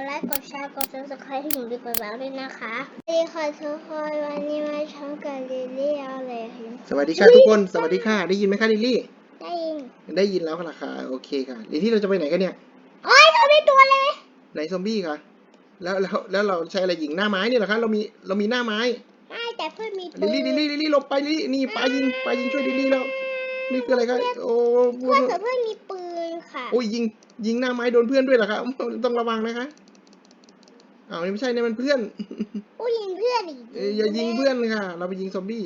ดไลค์ กดแชร์ กด subscribe ให้หนูดีกว่าแล้วด้วยนะคะ สวัสดีค่ะทุกคนวันนี้มาชมกับลิลลี่เอาเลยค่ะสวัสดีค่ะทุกคน สวัสดีค่ะ ได้ยินไหมคะลิลลี่ ได้ยินได้ยินแล้วค่ะค่ะโอเคค่ะลิลลี่เราจะไปไหนกันเนี่ย โอ้ยเราได้ตัวเลย ไหนซอมบี้คะแล้วแล้วแล้วเราใช้อะไรยิงหน้าไม้เนี่ยเหรอคะ เรามีเรามีหน้าไม้ ไม่แต่เพื่อนมีปืลิลลี่ลิลลี่ลิลลี่หลบไปลิลลี่นี่ปลายิงปลายิงช่วยลิลลี่แล้ว นี่คืออะไรคะโอ้เพื่อนกับเพื่อนมีปืนค่ะ โอ้ยยิงยิงหน้าไม้โดนเพื่อนด้วยเหรอคะต้องระวังนะคะ อ้าวนี่ไม่ใช่เนี่ยมันเพื่อน ผู้ยิงเพื่อนอีกเอ้ยอย่ายิงเพื่อนค่ะ เราไปยิงซอมบี้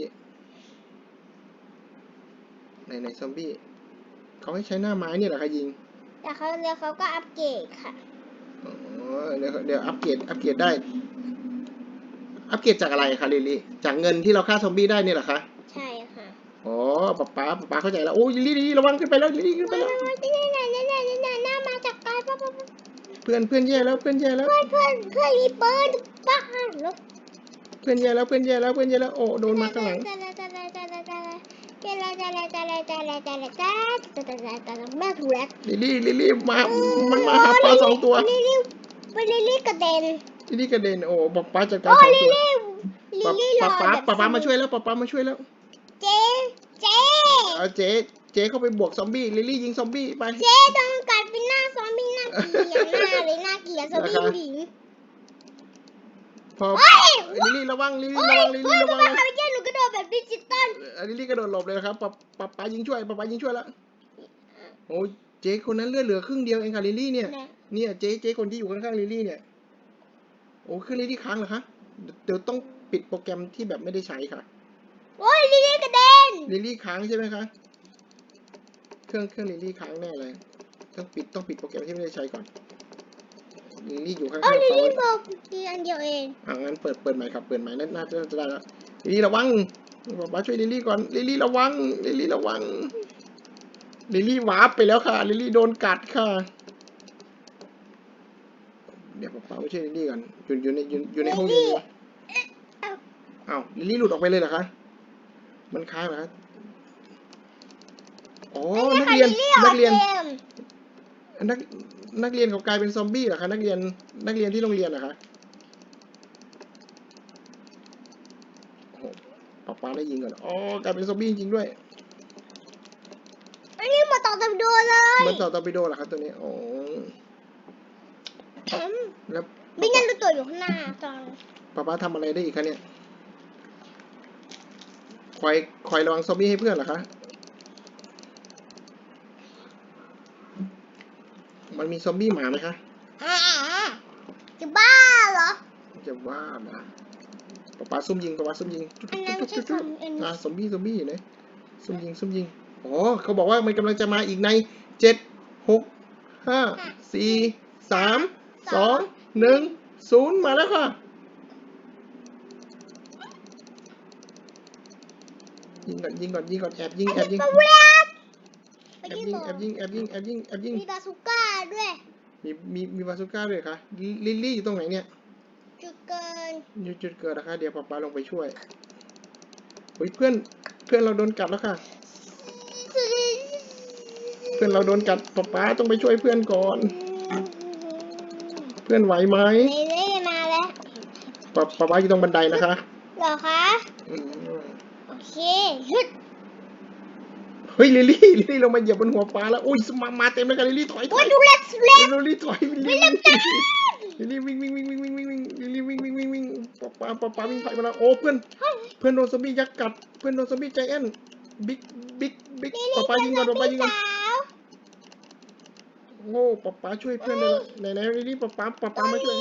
ไหนไหนซอมบี้เขาให้ใช้หน้าไม้เนี่ยเหรอคะยิงแต่เขาแล้วเขาก็อัปเกรดค่ะอ๋อเดี๋ยวเดี๋ยวอัปเกรดอัปเกรดได้ อัปเกรดจากอะไรคะลิลลี่จากเงินที่เราฆ่าซอมบี้ได้เนี่ยเหรอคะใช่ค่ะอ๋อป๊าป๊าป๊าป๊าเข้าใจแล้วโอ้ยลิลลี่ลิลลี่ระวังขึ้นไปแล้วลิลลี่ขึ้นไปแล้วนี่นี่นี่นี่นี่ เพื่อนเพื่อนแย่แล้วเพื่อนแย่แล้ว เพื่อนเพื่อนเพื่อนมีปืนป้าแล้วเพื่อนแย่แล้วเพื่อนแย่แล้วเพื่อนแย่แล้วโอ้โดนมาข้างหลังแม่ถูกแล้วลิลลี่ลิลลี่มา มันมาหาปลาสองตัวลิลี่ไปลิลี่กระเด็นลิลลี่กระเด็นโอ้ป๊าป๊าจัดการโอ้สองลิตัวลี่ลิป๊าลี่รป๊าอป๊าป๊าป๊ามาช่วยแล้วป๊าป๊ามาช่วยแล้ว เจ๊เจ๊เอาเจ๊เจ๊เข้าไปบวกซอมบี้ลิลลี่ยิงซอมบี้ไป เจ๊ต้องกัดเป็นหน้าซ อมบี้หน้าเกลียดหน้าเลยหน้าเกลียดซอมบี้ผู้หญิงพอโอ้ยลิลลี่ระวังลิลลี่โอ้ระยวังลิลโอ้ลี่ยระวังทำไมเจ๊หนูกระโดดแบบดิจิตอลเอ่อลิลลี่กระโดดหลบเลยนะครับป๊าป๊าป๊ายิงช่วยป๊าป๊ายิงช่วยแล้วโอ้ยเจ๊คนนั้นเลือดเหลือครึ่งเดียวเองค่ะลิลลี่เนี่ยเนี่ยเจ๊เจ๊คนที่อยู่ข้างๆลิลลี่เนี่ยโอ้คือลิลลี่ค้างเหรอคะเดี๋ยวต้องปิดโปรแกรมที่แบบไม่ได้ใช้ค่ะโอ้ยลิลี่กระเด็นลิลลี่ค้างใช่ไหมคะเครื่องเครื่องลิลลี่ค้างแน่เลย ต้องปิดต้องปิดโปรแกรมที่ไม่ได้ใช้ก่อนลิลลี่อยู่ข้างโอ้ยๆลิเตาลี่บอกทีอันเดียวเองอ่างั้นเปิดเปิดใหม่ครับเปิดใหม่น่าน่าจะได้แล้วลิลลี่ระวังป๊าป๊าช่วยลิลลี่ก่อนลิลลี่ระวังลิลลี่ระวังลิลลี่วาร์ปไปแล้วค่ะลิลลี่โดนกัดค่ะ เดี๋ยวป๊าป๊ามาช่วยลิลลี่ก่อนอยู่อยู่ในอยู่อยู่ในห้องเรียนอยู่อ้าวลิลลี่หลุดออกไปเลยเหรอคะมันค้างเหรอคะอ๋อนักเรียนนักเรียน นักนักเรียนเขากลายเป็นซอมบี้เหรอคะนักเรียนนักเรียนที่โรงเรียนเหรอคะโอ้โหป๊าป๊าได้ยิงก่อนอ๋อกลายเป็นซอมบี้จริงๆด้วยอันนี้มาต่อตำรวจเลยเหมันต่อตอร์ปิโดเหรอคะตัวนี้อ๋อแล้วไม่งั้นรู้ตัวอยู่ข้างหน้าตอนป๊าป๊าทำอะไรได้อีกคะเนี่ยคอยคอยระวังซอมบี้ให้เพื่อนเหรอคะ มันมีซอมบี้หมาไหมคะอ่าจะบ้าเหรอ จะว่านะป๊าป๊าซุ่มยิงป๊าป๊าซุ่มยิงอันนั้นไม่ใช่ซอมอันนี้อ่าซอมบี้ซอมบี้อยู่ไหนซุ่มยิงซุ่มยิงอ๋อเขาบอกว่ามันกำลังจะมาอีกในเจ็ดหกห้าสี่สามสองหนึ่งศูนย์มาแล้วค่ะยิงก่อนยิงก่อนยิงก่อนแอบยิงแอบยิง ตำรวจแอบยิงแอบยิงแอบยิงแอบยิงแอบยิงมีบาซูก้าด้วย มีมีมีบาซูก้าด้วยค่ะลิลิลลี่อยู่ตรงไหนเนี่ย จุดเกินอยู่จุดเกิดนะคะเดี๋ยวป๊าป๊าลงไปช่วยเฮ้ยเพื่อนเพื่อนเราโดนกัดแล้วค่ะ เพื่อนเราโดนกัดป๊าป๊าต้องไปช่วยเพื่อนก่อน เพื่อนไหวไหมเล่เล่มาแล้วป๊าป๊าป๊าอยู่ตรงบันไดนะคะเหรอคะอืมโอเคฮึด เฮ้ยลิลลี่ลิลลี่ลงมาเหยียบบนหัวป๊าแล้วอุ้ยมามาเต็มเลยค่ะลิลลี่ถอยถโอ้อยยดูเล็กสุดเล็กลิลลี่ถอยลิลลี่ลิลลี่วิ่งวิ่งวิ่งวิ่งวิ่งวิ่งวิ่งลิลลี่วิ่งวิ่งวิ่งวิ่งป๊าป๊าป๊าป๊าวิ่งไปมาแล้วโอ้เพื่อนเพื่อนโดนซอมบี้ยักษ์กัดเพื่อนโดนซอมบี้ใจแอนบิ๊กบิ๊กบิ๊กป๊าป๊ายิงก่อนป๊าป๊ายิงก่อนสาวโง่ป๊าป๊าช่วยเพื่อนเลยละไหนไหนลิลลี่ป๊าป๊าป๊าป๊ามาช่วย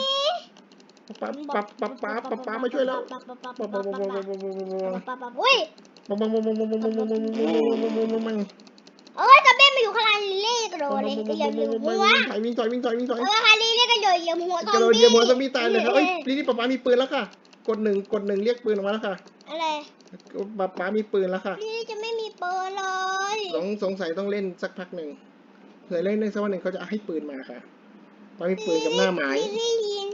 ป๊าป๊าป๊าป๊าป๊าป๊าป๊ามาช่วยแล้วป๊าป๊าป๊าป๊าป๊าป๊าป๊าป๊าป๊าป๊าป๊าอุ้ยปังปังปังปังปังปังปังปังปังปังปังปังปั งโอ้ยตาเบ้มาอยู่ข้างหลังลิลลี่กระโดดเลยกระโดดเหยียบหัวถอยวิ่งถอยวิ่งถอยวิ่งถอยเออค่ะลิลลี่กระโดดเหยียบหัวตอกระนโดดบี้เหยียบหัวซอมบี้ตายเลยครับเอ้ยนี่นี่ป๊าป๊ามีปืนแล้วค่ะ กดหนึ่งกดหนึ่งเรียกปืนออกมาแล้วค่ะอะไรป๊าป๊ามีปืนแล้วค่ะลิลลี่จะไม่มีเปิดเลยสงสงสัยต้องเล่นสักพักหนึ่งเผื่อเล่นได้สักวันหนึ่งเขาจะให้ปืนมาค่ะป๊ามีปืนกับหน้าไม้ลิลลี่ยิง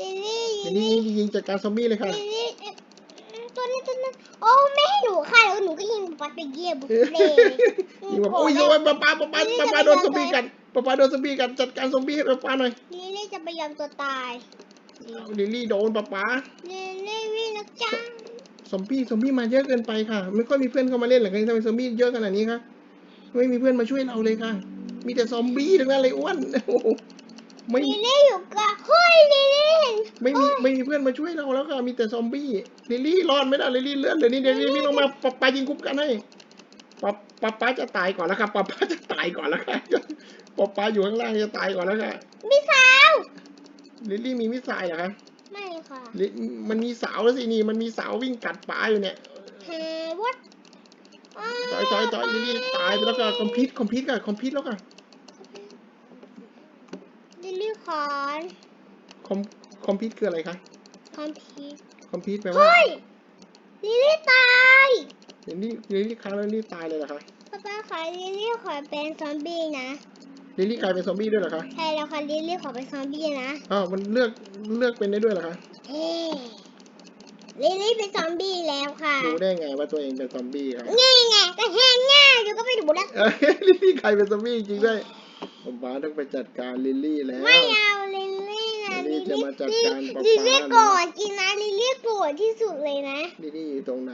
ลิลลี่ยิทีงนี้ยิงจัดการซอมบี้เลยค่ะลิลลี่ ตัวนี้ตัวนั้นโอ้ไม่ให้หนูค่ะแล้วหนูก็ยิงปัดไปเยี่ยบุฟเฟ่ยิงแบบโอ้ยโอ้ยป๊าป๊าป๊าป๊าป๊าป๊าโดนซอมบี้กัดป๊าป๊าโดนซอมบี้กัดจัดการซอมบี้ให้ป๊าป๊าหน่อยลิลลี่จะไปยอมตัวตายลิลลี่โดนป๊าป๊าลิลลี่วิ่งนะจ๊ะซอมบี้ซอมบี้มาเยอะเกินไปค่ะ ไม่ค่อยมีเพื่อนเข้ามาเล่นหรอกทำไมซอมบี้เยอะขนาดนี้คะไม่มีเพื่อนมาช่วยเราเลยค่ะ มีแต่ซอมบี้ทั้งนั้นเลยอ้วนโอ้โห ไม่ลิลลี่อยู่กับเฮ้ยลิลลี่เห็นไม่มีไม่มีเพื่อนมาช่วยเราแล้วค่ะมีแต่ซอมบี้ลิลลี่รอดไม่ได้ลิลลี่เลื่อนเดี๋ยวนี้เดี๋ยวนี้วิ่งลงมาป๊าป๊ายิงคุบกันให้ป๊าป๊าป๊าจะตายก่อนแล้วครับป๊าป๊าจะตายก่อนแล้วค่ะป๊าป๊าอยู่ข้างล่างจะตายก่อนแล้วค่ะมีสาวลิลลี่มีมิสไซล์เหรอคะไม่ค่ะลิมันมีสาวแล้วสินี่มันมีสาววิ่งกัดป๊าอยู่เนี่ยเฮ้วัดจอยจอยจอยลิลลี่ตายไปแล้วก็คอมพิวคอมพิวค่ะคอมพิวแล้วค่ะลิลลี่ ขอนคอมคอมพิวคืออะไรคะคอมพิวคอมพิวแปลว่าเฮ้ยลิลลี่ตายลิลลี่ลิลลี่ค้างแล้วลิลลี่ตายเลยเหรอคะป้าป้าคะลิลลี่ขอเป็นซอมบี้นะลิลลี่กลายเป็นซอมบี้ด้วยเหรอคะใช่แล้วค่ะลิลลี่ขอเป็นซอมบี้นะอ้าวมันเลือกเลือกเป็นได้ด้วยเหรอคะเฮ้ลิลลี่เป็นซอมบี้แล้วค่ะรู้ได้ไงว่าตัวเองเป็นซอมบี้ครับง่ายไงก็แห้งง่ายเดี๋ยวก็ไปดูนะเอ้ยลิลลี่ใครเป็นซอมบี้จริงๆด้วย ผมบ้าต้องไปจัดการลิลลี่แล้ว ไม่เอาลิลลี่นะลิลลี่จะมาจัดการป๊าป๊า ลิลลี่โกรธจริงนะลิลลี่โกรธที่สุดเลยนะ ลิลลี่อยู่ตรงไหน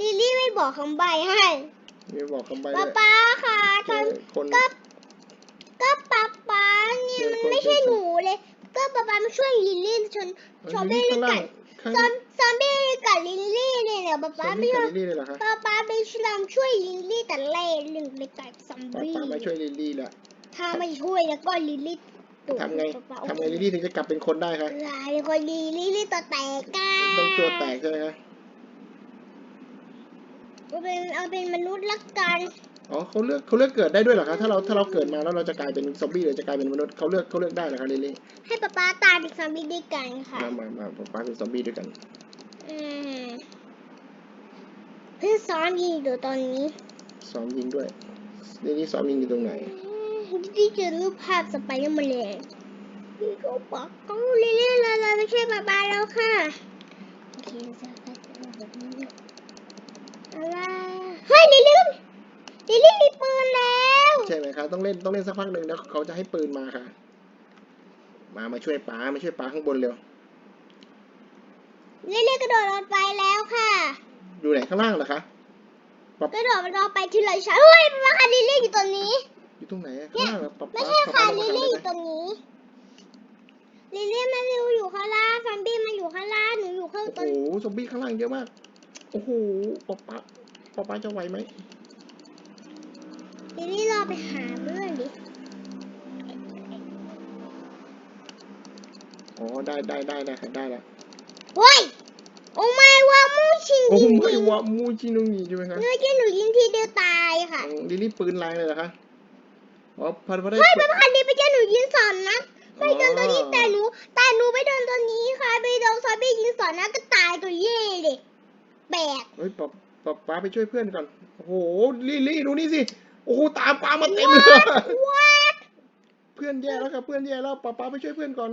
ลิลลี่ไม่บอกคำใบให้ไม่บอกคำใบ้ป้าเลยป้าค่ะตเจอนอคนก็ก็ป้าป้าเนี่ยมันไม่ใช่หนูเลย ก็ป้าป้ามาช่วยลิลลี่ชนซอมบี้ลิลลี่ข้างล่างข้างซอมซอมบี้กับลิลลี่เนี่ยเนี่ยป้าซป้าอมไม่บี้ยกัอบมลิลลี่เลยเหรอคะป้าป้าไปชลามช่วยลิลลี่แต่แรกเรื่องเลยกับซอมป้าบี้ป้ามาช่วยลิลลี่แล้ว ถ้าไม่ช่วยแล้วก็ลิลลี่ตัวทำไงป้าป้าทำไงลิลลี่ถึงจะกลับเป็นคนได้คะลายคนลิลลี่ตัวแตกกัน ต้องตัวแตกใช่ไหมคะเอาเป็นเอาเป็นมนุษย์ละกันอ๋อเขาเลือกเขาเลือกเกิดได้ด้วยเหรอคะถ้าเราถ้าเราเกิดมาแล้วเราจะกลายเป็นซอมบี้หรือจะกลายเป็นมนุษย์เขาเลือกเขาเลือกได้เหรอคะลิลลี่ให้ป้าป้าตายเป็นซอมบี้ด้วยกันค่ะ มามามาป๊าป๊าเป็นซอมบี้ด้วยกัน อืมเพื่อซ้อมยิงอยู่ตอนนี้ ซ้อมยิงด้วยลิลลี่ซ้อมยิงอยู่ตรงไหน ที่เจอรูปภาพสไปเดอร์แมนพี่ก็บอกเขาเรื่อยๆเลยไม่ใช่ป้าป้าแล้วค่ะโอเคจะแบบนี้อะไรเฮ้ยลิลลี่ลิลลี่มีปืนแล้วใช่ไหมคะต้องเล่นต้องเล่นสักพักหนึ่งแล้วเขาจะให้ปืนมาค่ะ มามาช่วยป้ามาช่วยป้าข้างบนเร็วลิลลี่กระโดดลงไปแล้วค่ะอยู่ไหนข้างล่างเหรอคะกระโดดมันลงไปที่เลยใช่เฮ้ยป้าค่ะลิลลี่อยู่ตรงนี้ อยู่ตรงไหนอะข้างล่างเหรอป๊าไม่ป๊าใช่ค่ะป๊าป๊าลิลลี่อยู่ตรงนี้ลิลลี่มาอยู่อยู่ข้างล่างซอมบี้มาอยู่ข้างล่างหนูอยู่ข้างโอ้ต้นโหซอมบี้ข้างล่างเยอะมาก โอ้โหป๊าป๊าป๊าป๊าจะไหวไหมลิลลี่รอไปหาเพื่อนดิอ๋อได้ได้ได้ได้ค่ะได้แล้วเฮ้ยโอ้ไม่ว่ามูชิงโอ้จริงไม่ว่ามูจินุงีใช่ไหมคะเนื้อที่หนูยิงทีเดียวตายค่ะอืมลิลลี่ปืนแรงเลยเหรอคะ อ๋อพอพอได้เฮ้ยปืป้านพันดีไปเจอหนูยิงสอนนัดไปโดนตัวนี้อ๋อแต่หนูแต่หนูไปโดนตัวนี้ค่ะไปโดนซอมบี้ยิงสอนนัดก็ตายตัวเย่เลยแบกเฮ้ยป๊าป๊าป๊าไปช่วยเพื่อนก่อนโอ้โหลิลลี่ดูนี่สิโอ้โหตามป๊ามาเต็มเลยวัดเพื่อนแย่แล้วครับเพื่อนแย่แล้วป๊าป๊าไปช่วยเพื่อนก่อน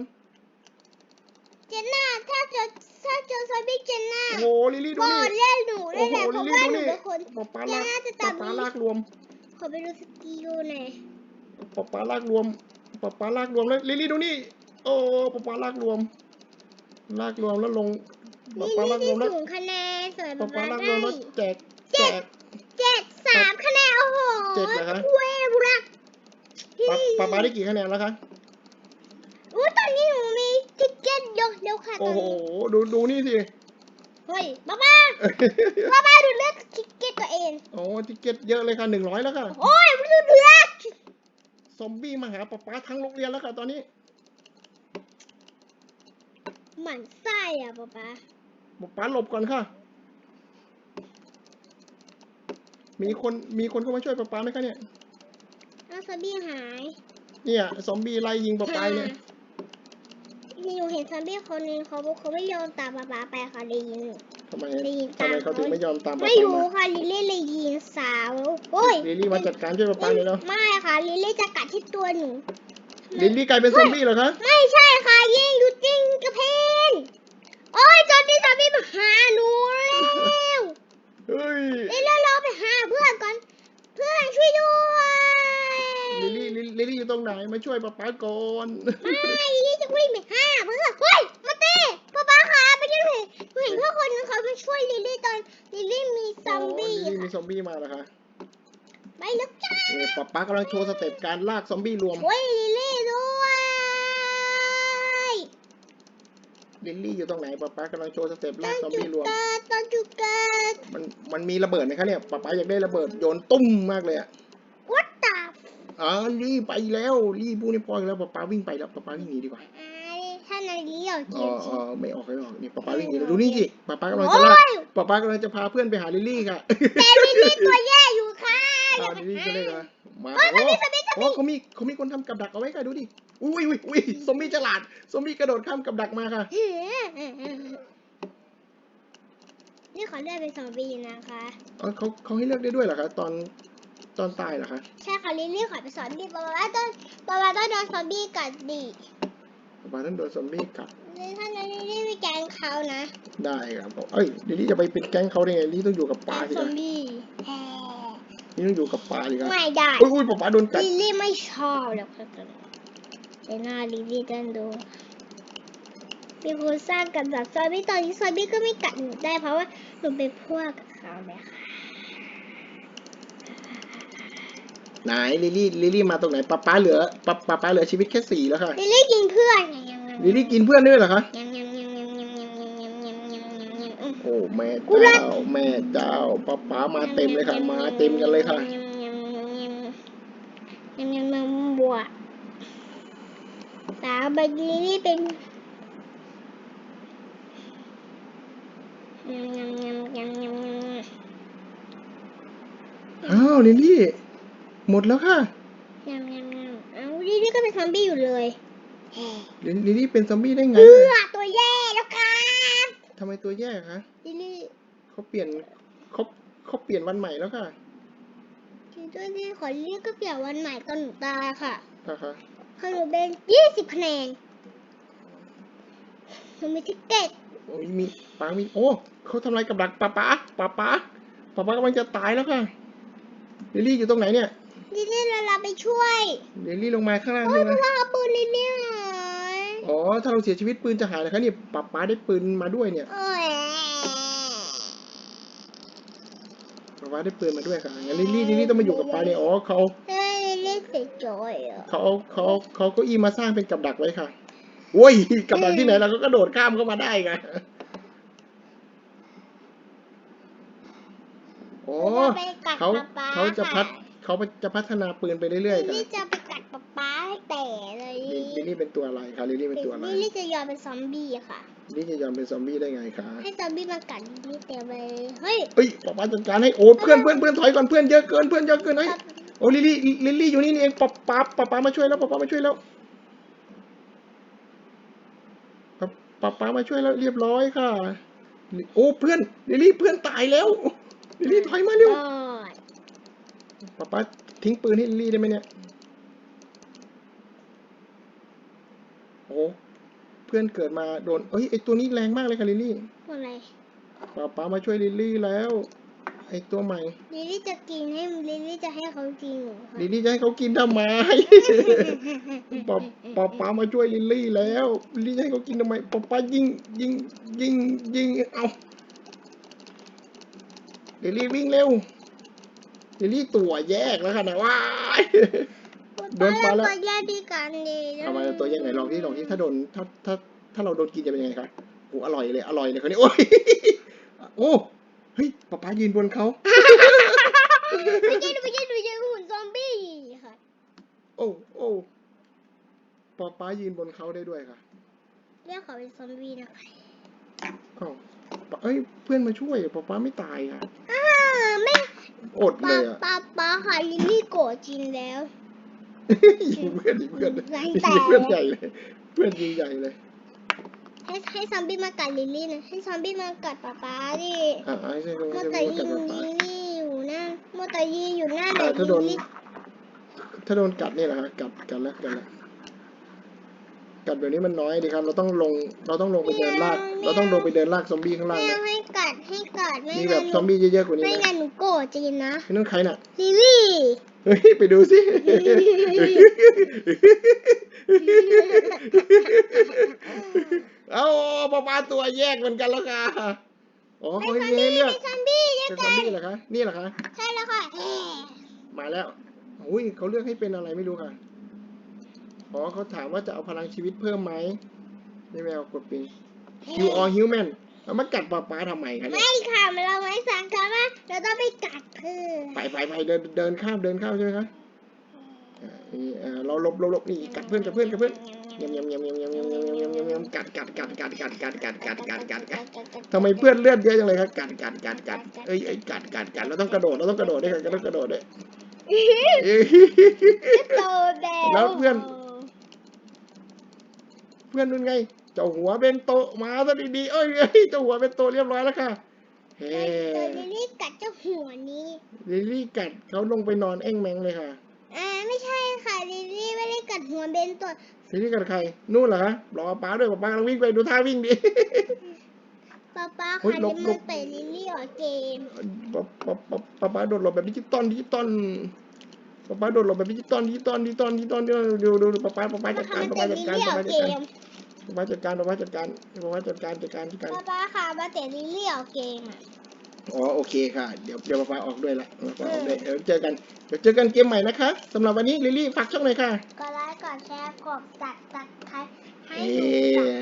เจนน่าถ้าเจอถ้าเจอซอมบี้เจนน่าโอ้โหลิลลี่ดูบอนี่ดเล่นหนูได้โอ้โหแหละเพลิราะลลี่ว่าหนูดูนี่เป็นคนป๊าป๊าแย่ลากน่าจะป๊าตามป๊านี้ลากรวมขอไปดูสกิลหน่อย ป๊าป๊าลากรวมป๊าป๊าลากรวมแล้วลิลลี่ดูนี่ โอ้ป๊าป๊าลากรวม ลากรวมแล้วลงป๊านี่ป๊าลากรนี่วมแล้วสูงคะแนนสวยป๊าป๊าป๊าป๊าลากรได้วมแล้วแจกแจกเจ็ดสามคะแนนโอ้โหเจ็ดเหรอคะเว้ยบุรักป๊าป๊าป๊าได้กี่คะแนนแล้วคะอู้ตอนนี้หนูมีทิกเก็ตเยอะเร็วค่ะตโอ้อนโหนี้ดูดูนี่สิเฮ้ยบ้าบ้าบ้าบ้าดูเลือกทิกเก็ตตัวเองโอ้ทิเก็ตเยอะเลยค่ะหนึ่งร้อยแล้วค่ะโอ้ยดูเลือก ซอมบี้มาหาป๊าป๊าทั้งโรงเรียนแล้วค่ะตอนนี้หมันไส้อะป๊าป๊าป๊าป๊าหลบก่อนค่ะ มีคนมีคนเข้ามาช่วยป๊าป๊าไหมคะเนี่ยเอาซอมบี้หายเนี่ยซอมบี้ไล่ยิงป๊าป๊าเนี่ยนี่หนูเห็นซอมบี้คนนึงเขาบอกเขาไม่ยอมตามป๊าป๊าไปค่ะเลยยิงทำไมได้ยินทำไมตามเขาถึงไม่ยอมตามป๊าไม่ป๊ารู้มาค่ะลิลลี่เลยยิงสาวโอ้ยลิลลี่มาจัดการช่วยป๊าป๊าเลยเนาะไม่ค่ะลิลลี่จะกัดที่ตัวหนู ลิลลี่กลายเป็นซอมบี้เหรอคะไม่ใช่ค่ะยิงอยู่จริงกระเพนโอ้ยจอมบี้จอมบี้มาหาหนูแล้วเฮ้ยเดี๋ยวเราไปหาเพื่อนก่อน เพื่อนช่วยด้วยลิลลี่ลิลลิลลี่อยู่ตรงไหนมาช่วยป๊าป๊าก่อนไม่ลิลลี่จะ ซอมบี้มาแล้วคะไปแล้วจ้านี่ป๊าป๊ากำลังโชว์สเต็ปการลากซอมบี้รวมโอ้ยลิลลี่ด้วยลิลลี่อยู่ตรงไหนป๊าป๊ากำลังโชว์สเต็ปตลาอกนซอมจุบี้รวมกาตอนจุกามันมันมีระเบิดไหมคะเนี่ยป๊าป๊าอยากได้ระเบิดโยนตุ้มมากเลยอะวัดตาอ๋อรีบไปแล้วรีบพูดนี่พออีกแล้วป๊าป๊าวิ่งไปแล้วป๊าป๊าวิ่งหนีดีกว่าถ้า นาลีออกอ๋เกีอยร์อ๋อไม่ออกไม่ออกนี่ป๊าป๊าวิ่งหนีแล้วดูนี่สิป๊าป๊ากำลังโอ้จะลากยป๊าป๊ากำลังจะพาเพื่อนไปหาลิลลี่ค่ะแต่ลิลลี่ตัวแย่อยู่ค่ะอ้าวลิลลี่ก็เลยมามาโอ้ยโอ้สมิธสมิธสโอ้มิธเขามีเขามีคนทำกับดักเอาไว้ค่ะดูดิอุ้ยอุ้ยอุ้ยซอมบี้ฉลาดซอมบี้กระโดดข้ามกับดักมาค่ะ นี่ขอเลือกเป็นซอมบี้นะคะเอ้าเขาเขาให้เลือกได้ด้วยเหรอคะตอนตอนตายเหรอคะ ใช่ค่ะลิลลี่ขอเป็นซอมบี้ปะวะต้องปะวะต้องโดนซอมบี้กัดดิ ป๊าป๊าต้องโดนซอมบี้กัดถ้านาลิลลี่ไม่แกล้งเขานะได้ครับผมเอ้ยลิลลี่จะไปเป็นแก๊งเขาได้ไงลิลลี่ต้องอยู่กับแกปลาล้งสิซอครับมบี้แฮลิลลี่ต้องอยู่กับปลาสิครับไม่ได้อุ้ยอุ้ยป๊าป๊าโดนกัดลิลลี่ไม่ชอบหรอกค่ะแต่หน้าลิลลี่ต้องดูมีคนสร้างกับดักซอมบี้ตอนนี้ซอมบี้ก็ไม่กัดหนูได้เพราะว่าหนูเป็นพวกกับเขาเลยค่ะ ไหนลิลลี่ลิลลี่มาตรงไหนป๊าป๊าเหลือป๊าป๊าป๊าเหลือชีวิตแค่สี่แล้วค่ะลิลลี่กินเพื่อนยังยังลิลลี่กินเพื่อนด้วยเหรอคะยังยังยังยังยังยังยังยังยังยังยังยังโอ้แม่กูรักเจ้าแม่เจ้าป๊าป๊ามาเต็มเลยค่ะมาเต็มกันเลยค่ะยังยังยังยังยังยังบวกสาวบัลิลลี่เป็นยังยังยังยังยังยังอ้าวลิลลี่ หมดแล้วค่ะยังยังยังเอ้าลิลลี่ก็เป็นซอมบี้อยู่เลยลิลลิลลี่เป็นซอมบี้ได้ไงเอื้อตัวแย่แล้วครับทำไมตัวแย่คะลิลลี่เขาเปลี่ยนเขาเขาเปลี่ยนวันใหม่แล้วค่ะทีด้วยที่ขอลิลลี่ก็เปลี่ยนวันใหม่ตอนหนูตายค่ะนะคะขนมเป็นยี่สิบคะแนนหนูมีทิกเก็ตโอ้ยมีปางมีโอ้เขาทำอะไรกับดักป๊าป๊าป๊าป๊าป๊าป๊ากำลังจะตายแล้วค่ะลิลลี่อยู่ตรงไหนเนี่ย ลิลลี่เราเราไปช่วยลิลลี่ลงมาข้างล่างโอ้ใช่ยไหมเพราะว่าเอาปืนลิลลี่หายอ๋อ ถ้าเราเสียชีวิตปืนจะหายนะคะเนี่ยป๊าป๊าได้ปืนมาด้วยเนี่ยโอ้ยป๊าป๊าได้ปืนมาด้วยค่ะงั้นลิลลี่ลิลลี่ต้องมาอยู่กับป๊าเนี่ยอ๋อเขาเฮ้ยลิลลี่เสียจอยอะเขาเอาเขาเขาเก็อีมาสร้างเป็นกับดักไว้ค่ะโอ้ยกับดักที่ไหนเราก็กระโดดข้ามเข้ามาได้ไงโอ้เราไปกัดเขาป๊าป๊าเขาจะพัค่ะฒ เขาจะพัฒนาปืนไปเรื่อยๆลิลค่ะลี่จะไปกัดป๊าป๊าให้แตกเลยลิลิลลี่เป็นตัวอะไรคะลิลลี่เป็นตัวอะไรลิลลี่จะยอมเป็นซอมบี้อะค่ะลิลลี่จะยอมเป็นซอมบี้ได้ไงคะให้ซอมบี้มากัดลิลลี่เต็มเลยเฮ้ยเอ้ยป๊าป๊าจัดการให้โอ้เพื่อนเพื่อนเพื่อนถอยก่อนเพื่อนเยอะเกินเพื่อนเยอะเกินเฮ้ยโอ้ลิลลี่ลิลลี่อยู่นี่นี่เองป๊าป๊าป๊าป๊ามาช่วยแล้วป๊าป๊ามาช่วยแล้วป๊าป๊าป๊ามาช่วยแล้วเรียบร้อยค่ะ โอ้เพื่อนลิลลี่เพื่อนตายแล้วลิลลี่ถอยมาเร็วโอ้ย ป๊าป๊าทิ้งปืนให้ลิลลี่ได้ไหมเนี่ย โอ้เพื่อนเกิดมาโดนเอ้ยไอตัวนี้แรงมากเลยค่ะลิลลี่อะไรป๊าป๊ามาช่วยลิลลี่แล้ว ไอตัวใหม่ ลิลลี่จะกินให้ลิลลี่จะให้เขากินหนูค่ะลิลลี่จะให้เขากินทำไมป๊าป๊าป๊ามาช่วยลิลลี่แล้วลิลลี่จะให้เขากินทำไมป๊าป๊ายิงยิงยิงยิงเอาลิลลี่วิ่งเร็ว ลิลลี่ตัวแยกแล้วค่ะนะว้ายโดนปลาแล้วตัวแย่ดีกันดีทำไมตัวแยกไหนลองที่ลองที่ถ้าโดนถ้าถ้าถ้าเราโดนกินจะเป็นยังไงคะโอ้อร่อยเลยอร่อยเลยคนนี้โอ้ยโอ้เฮ้ยป๊าป๊ายืนบนเขาไม่ใช่ไม่ใช่หนูยังหุ่นซอมบี้ค่ะโอ้โอ้ป๊าป๊ายืนบนเขาได้ด้วยค่ะเรียกเขาเป็นซอมบี้นะคะอ้าวป๊าเอ้ยเพื่อนมาช่วยป๊าป๊าไม่ตายค่ะอ่าไม่ อดเลป้ายอะป้าป้าค่ะลิลลี่โกรธจริงแล้ว ยิงเพื่อนยิงเพื่อนแรงยิแต่งเพื่อนใหญ่เลย เพื่อนยิงใหญ่เลย ให้ให้ซอมบี้มากัดลิลลี่นะให้ซอมบี้มากัดป้าป้าดิอ่าใช่ตรงมันี้วแต่จะยิรู้งกันป๊าป๊าลิลลี่อยู่นะมัวแต่ยิงอยู่หน้าอ่าเด็กถ้าโดนลิลลี่ถ้าโดนกัดเนี่ยนะฮะกัดกัดแล้วกัดแล้วกัดแบบนี้มันน้อยดีครับ เราต้องลง เราต้องลงไปเดินลาก เราต้องลงไปเดินลากซอมบี้ข้างล่างไม่นะเอาให้กัดให้กั ดไม่มีแบงั้บนหซอมนูบี้เยอะๆกว่านี้ไม่นะงั้นหนูโกรธจริงนะนี่นั่นใครน่ะลิลลี่ เฮ้ยไปดูสิเอาปลาปลาตัวแยกเหมือนกันแล้วค่ะโอ๋อเป็เขานให้ซอมเลืบี้อกเป็นซอมบี้ยัเป็นงซอมไงบี้เหรอคะนี่เหรอคะ ใช่แล้วค่ะมาแล้ว อุ้ยเขาเลือกให้เป็นอะไรไม่รู้ค่ะ อ๋อเขาถามว่าจะเอาพลังชีวิตเพิ่มไหมนี่แมวกดปิง you are human แล้วมากัดป๊าป๊าทำไมคะเนี่ยไม่ค่ะเราไม่สั่งค่ะว่าเราต้องไปกัดเพื่อไปไปไปเดินเดินข้ามเดินข้ามใช่ไหมคะอ่านี่เอ่อเราหลบหลบหลบนี่กัดเพื่อนกัดเพื่อนกัดเพื่อนยำยำยำยำยำยำยำยำยำยำยำกัดกัดกัดกัดกัดกัดกัดกัดกัดกัดกัดทำไมเพื่อนเลือดเยอะจังเลยครับกัดกัดกัดกัดเอ้ยเอ้ยกัดกัดกัดเราต้องกระโดดเราต้องกระโดดด้วยกันเราต้องกระโดดด้วยเอ้ยโตแดงแล้วเพื่อน เพื่อนเป็นไง เจ้าหัวเป็นโตมาซะดีๆเอ้ยเอ้ยเจ้าหัวเป็นโตเรียบร้อยแล้วค่ะเฮ้ตัวลิลลี่กัดเจ้าหัวนี้ลิลลี่กัดเขาลงไปนอนเอ้งแมงเลยค่ะอ่าไม่ใช่ค่ะลิลลี่ไม่ได้กัดหัวเบนตัวลิลลี่กัดใครนู่นเหรอคะรอป้าด้วยป้ากำลังวิ่งไปดูท่าวิ่งดิป้าป้าเฮ้ยค่ะหลลิบมหลมันบเตะลิลลี่ออกเกมป๊าป๊าป๊าป๊าป๊าโดดหลบแบบดิจิตอลดิจิตอลป๊าป๊าโดดหลบแบบดิจิตอลดิจิตอลดิจิตอลดิจิตอลดูดูดูป๊าป๊าป๊าป๊าป้าจัดค่ะการมันป๊าเตะป๊าจัดลิลการลี่อป๊าอป๊ากจัดเกการม ป๊าป๊าจัดการป๊าป๊าจัดการป๊าป๊าจัดการจัดการจัดการป้าป้าค่ะมาเตะลิลลี่ออกเกมอะอ๋อโอเคค่ะ เดี๋ยวเดี๋ยวป๊าออกด้วยละป๊าออกด้วยเดี๋ยวเจอกันเดี๋ยวเจอกันเกมใหม่นะคะสำหรับวันนี้ลิลลี่ฝากช่องหน่อยค่ะก็ไลค์กดแชร์กดตัดตัดใครให้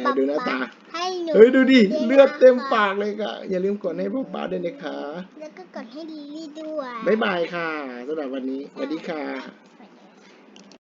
หนูดูหน้าตาให้หนูเฮ้ยดูดิเลือดเต็มปากเลยค่ะ อย่าลืมกดให้ป๊าป๊าด้วยนะคะแล้วก็กดให้ลิลลี่ด้วยบ๊ายบายค่ะสำหรับวันนี้สวัสดีค่ะ